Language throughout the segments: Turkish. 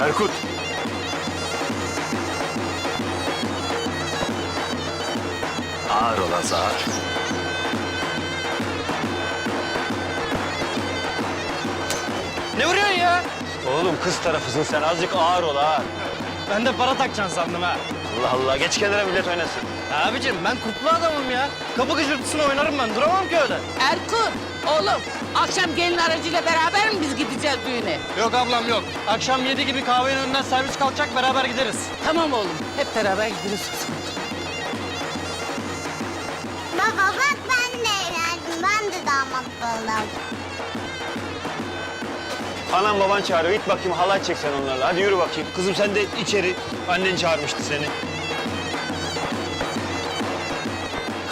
Erkut. Ağır ol az ağır. Ne vuruyorsun ya? Oğlum kız tarafısın sen azıcık ağır ol ağır. Ben de para takacaksın sandım ha. Allah Allah geç kenara millet oynasın. Abicim ben kurtlu adamım ya. Kapı gıcırtısını oynarım ben. Duramam ki öyle. Erkut, oğlum akşam gelin aracıyla beraber mi biz gideceğiz düğüne? Yok ablam yok. Akşam yedi gibi kahvenin önünden servis kalkacak beraber gideriz. Tamam oğlum, hep beraber gideriz. Baba bak ben de eğlendim. Ben de damat oldum. Anam baban çağırıyor. Git bakayım halay çek sen onlarla. Hadi yürü bakayım. Kızım sen de içeri. Annen çağırmıştı seni.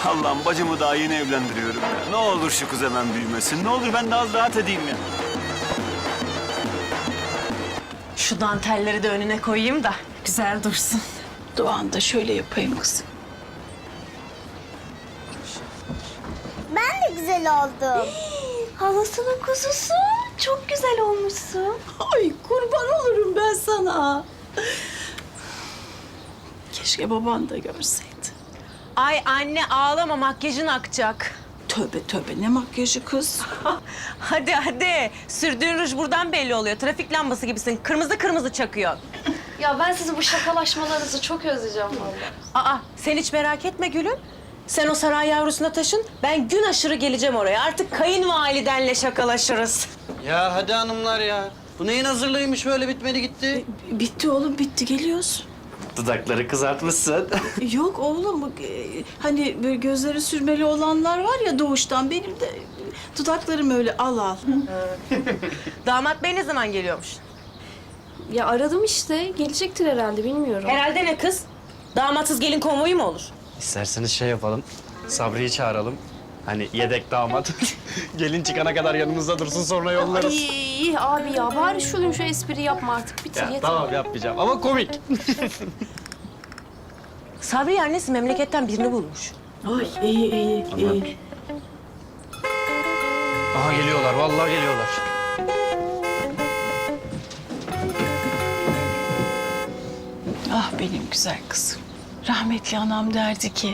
Allah'ım bacımı daha yeni evlendiriyorum ya. Ne olur şu kız hemen büyümesin. Ne olur ben de az rahat edeyim ya. Şu dantelleri de önüne koyayım da güzel dursun. Doğan da şöyle yapayım kızım. Ben de güzel oldum. Halasının kuzusu. Çok güzel olmuşsun. Ay kurban olurum ben sana. Keşke baban da görseydi. Ay anne ağlama makyajın akacak. Tövbe tövbe ne makyajı kız. Hadi hadi. Sürdüğün ruj buradan belli oluyor. Trafik lambası gibisin. Kırmızı kırmızı çakıyor. Ya ben sizi bu şakalaşmalarınızı çok özleyeceğim vallahi. Aa sen hiç merak etme gülüm. Sen o saray yavrusuna taşın. Ben gün aşırı geleceğim oraya. Artık kayınvalidenle şakalaşırız. Ya hadi hanımlar ya. Bu neyin hazırlığıymış böyle bitmedi gitti. Bitti oğlum bitti geliyoruz. Dudakları kızartmışsın. Yok oğlum e, hani böyle gözleri sürmeli olanlar var ya doğuştan benim de dudaklarım öyle al al. Damat bey ne zaman geliyormuş? Ya aradım işte. Gelecektir herhalde bilmiyorum. Herhalde ne kız? Damatsız gelin konvoyu mu olur? İsterseniz şey yapalım. Sabri'yi çağıralım. Hani yedek damat. Gelin çıkana kadar yanımızda dursun sonra yollarız. Ay abi ya bari şu gün şu espri yapma artık. Bitir Ya, yeter. tamam yapmayacağım ama komik. Sabri annesi memleketten birini bulmuş. Ay iyi iyi iyi. Aha geliyorlar vallahi geliyorlar. Ah benim güzel kızım. Rahmetli anam derdi ki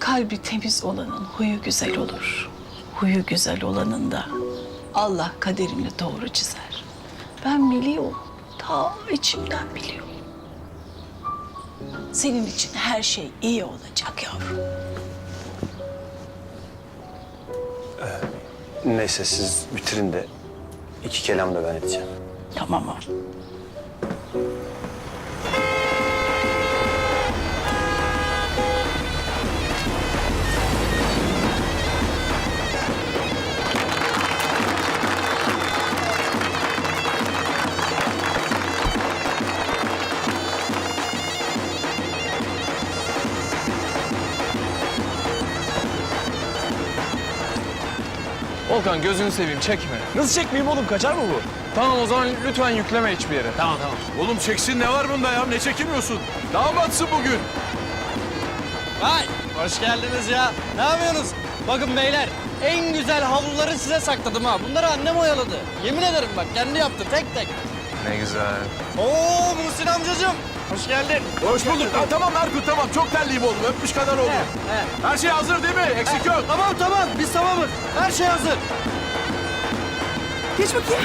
kalbi temiz olanın huyu güzel olur. Huyu güzel olanın da Allah kaderini doğru çizer. Ben biliyorum. Ta içimden biliyorum. Senin için her şey iyi olacak yavrum. Neyse siz bitirin de iki kelam da ben edeceğim. Tamam oğlum. Volkan gözünü seveyim çekme. Nasıl çekmeyeyim oğlum kaçar mı bu? Tamam o zaman lütfen yükleme hiçbir yere. Tamam tamam. Oğlum çeksin ne var bunda ya? Ne çekemiyorsun? Damatsın bugün. Vay hoş geldiniz ya. Ne yapıyorsunuz? Bakın beyler en güzel havluları size sakladım ha. Bunları annem oyaladı. Yemin ederim bak kendi yaptı tek tek. Ne güzel. Oo Muhsin amcacığım. Hoş geldin. Hoş bulduk. Ha, tamam Erkut tamam. Çok terliyim oğlum. Öpmüş kadar oldu. He. Her şey hazır değil mi? Eksik yok. Tamam tamam biz tamamız. Her şey hazır. Geç bakayım.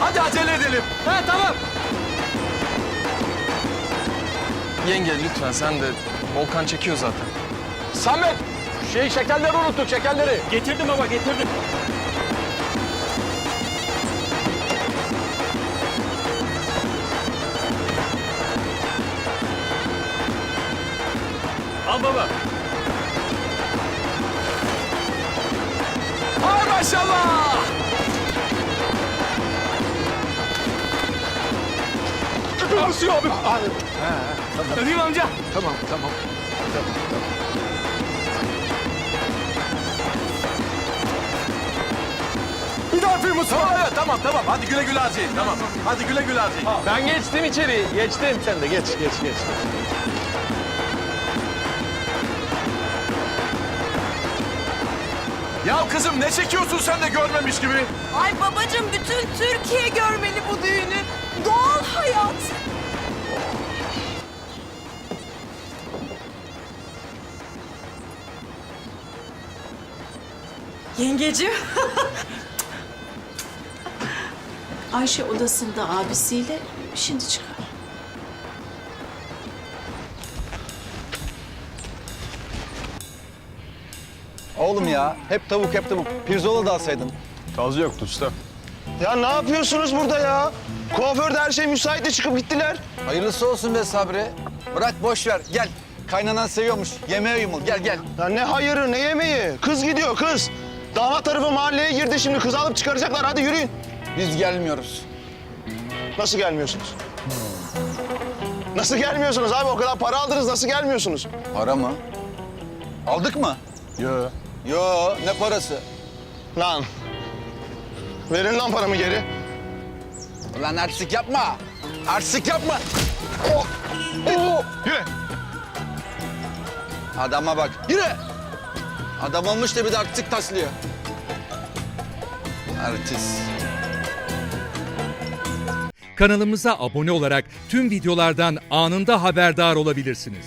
Hadi acele edelim. He tamam. Yenge lütfen sen de Volkan çekiyor zaten. Samet. Şey şekerleri unuttuk şekerleri. Getirdim baba getirdim. Al baba. Hay maşallah. Öpüyor abi. Öpeyim amca. Tamam tamam. Bir daha Mustafa. Tamam, evet, tamam tamam. Hadi güle güle harcayın. Tamam. Hadi güle güle harcayın. Ben geçtim içeri. Geçtim. Sen de geç geç geç. Ya kızım ne çekiyorsun sen de görmemiş gibi? Ay babacığım bütün Türkiye görmeli bu düğünü. Doğal hayat. Yengeciğim. Ayşe odasında abisiyle şimdi çıkar. Oğlum ya hep tavuk hep tavuk. Pirzola da alsaydın. Kazı yoktu usta. Ya ne yapıyorsunuz burada ya? Kuaförde her şey müsaitti çıkıp gittiler. Hayırlısı olsun be Sabri. Bırak boş ver gel. Kaynanan seviyormuş. Yemeğe yumul gel gel. Ya ne hayırı ne yemeği? Kız gidiyor kız. Damat tarafı mahalleye girdi şimdi kız alıp çıkaracaklar hadi yürüyün. Biz gelmiyoruz. Nasıl gelmiyorsunuz? Nasıl gelmiyorsunuz abi? O kadar para aldınız nasıl gelmiyorsunuz? Para mı? Aldık mı? Yo. Yo ne parası? Lan. Verin lan paramı geri. Ulan artistik yapma. Artistik yapma. Yürü. Adama bak. Yürü. Adam olmuş da bir de artistik taslıyor. Artist. Kanalımıza abone olarak tüm videolardan anında haberdar olabilirsiniz.